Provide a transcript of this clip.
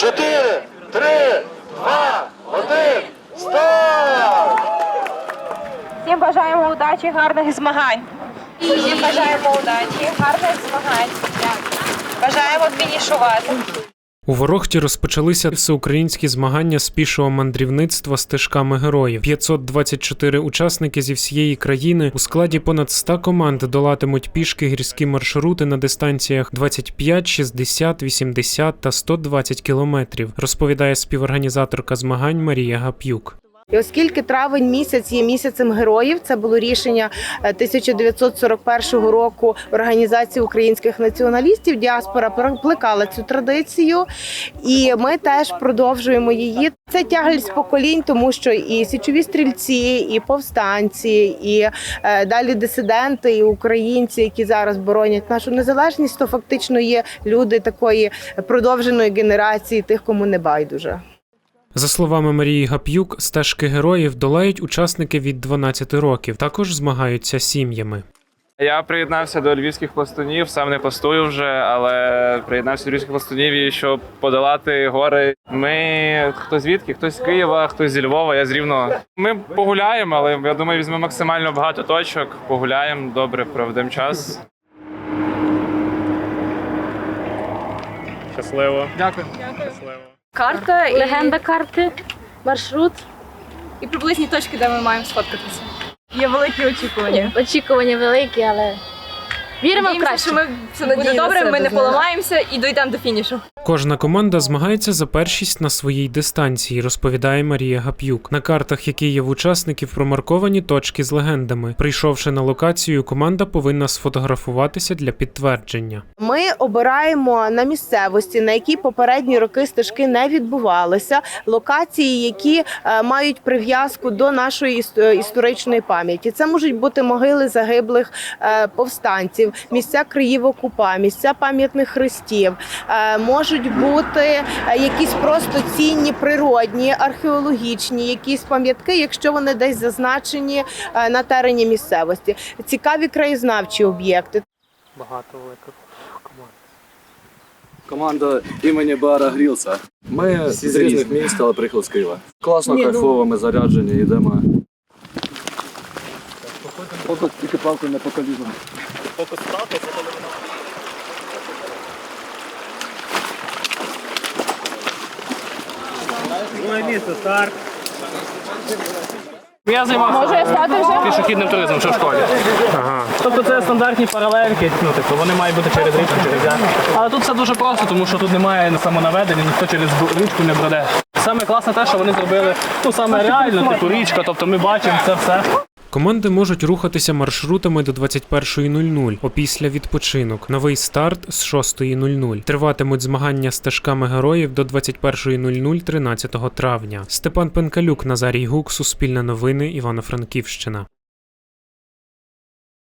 чотири, три, два, один, старт! Всім бажаємо удачі, гарних змагань. Всім бажаємо удачі, гарних змагань. Бажаємо фінішувати. У Ворохті розпочалися всеукраїнські змагання з пішого мандрівництва стежками героїв. 524 учасники зі всієї країни у складі понад 100 команд долатимуть пішки гірські маршрути на дистанціях 25, 60, 80 та 120 кілометрів, розповідає співорганізаторка змагань Марія Гап'юк. І оскільки травень місяць є місяцем героїв, це було рішення е, 1941 року організації українських націоналістів. Діаспора плекала цю традицію, і ми теж продовжуємо її. Це тяглість поколінь, тому що і січові стрільці, і повстанці, і е, далі дисиденти, і українці, які зараз боронять нашу незалежність, то фактично є люди такої продовженої генерації, тих, кому не байдуже. За словами Марії Гап'юк, стежки героїв долають учасники від 12 років. Також змагаються сім'ями. Я приєднався до львівських пластунів, сам не постую вже, але приєднався до львівських пластунів, і щоб подолати гори. Ми хто звідки, хтось з Києва, хтось зі Львова, я з Рівного. Ми погуляємо, але я думаю, візьмемо максимально багато точок. Погуляємо, добре проведемо час. Щасливо. Дякую. Щасливо. Карта і, Легенда карти, маршрут. і приблизні точки, де ми маємо сфоткатися. Є великі очікування. Очікування великі, але віримо в краще. що ми все буде добре, ми не поламаємося і дійдемо до фінішу. Кожна команда змагається за першість на своїй дистанції, розповідає Марія Гап'юк. На картах, які є в учасників, промарковані точки з легендами. Прийшовши на локацію, команда повинна сфотографуватися для підтвердження. Ми обираємо на місцевості, на якій попередні роки стежки не відбувалися, локації, які е, мають прив'язку до нашої е, історичної пам'яті. Це можуть бути могили загиблих е, повстанців, місця країв КУПА, місця пам'ятних хрестів. Е, Можуть бути е, якісь просто цінні природні, археологічні, якісь пам'ятки, якщо вони десь зазначені е, на терені місцевості. Цікаві краєзнавчі об'єкти. Багато великих команд. Команда імені Бара Грілса. Ми з різних міст, але приїхали з Києва. Класно, кайфово, ми заряджені, йдемо. Поки тільки палку не по коліна. Фокус стати, це коли місце, старт. Я займався Може стати вже? пішохідним туризмом ще в школі. Ага. Тобто це стандартні паралельки, ну типу вони мають бути через річку, через яр. Але тут все дуже просто, тому що тут немає самонаведення, ніхто через бу- річку не броде. Саме класне те, що вони зробили ну саме реально, типу річка, тобто ми бачимо це все. Команди можуть рухатися маршрутами до 21.00, опісля відпочинок. Новий старт з 6.00. Триватимуть змагання стежками героїв до 21.00 13 травня. Степан Пенкалюк, Назарій Гук, Суспільне новини, Івано-Франківщина.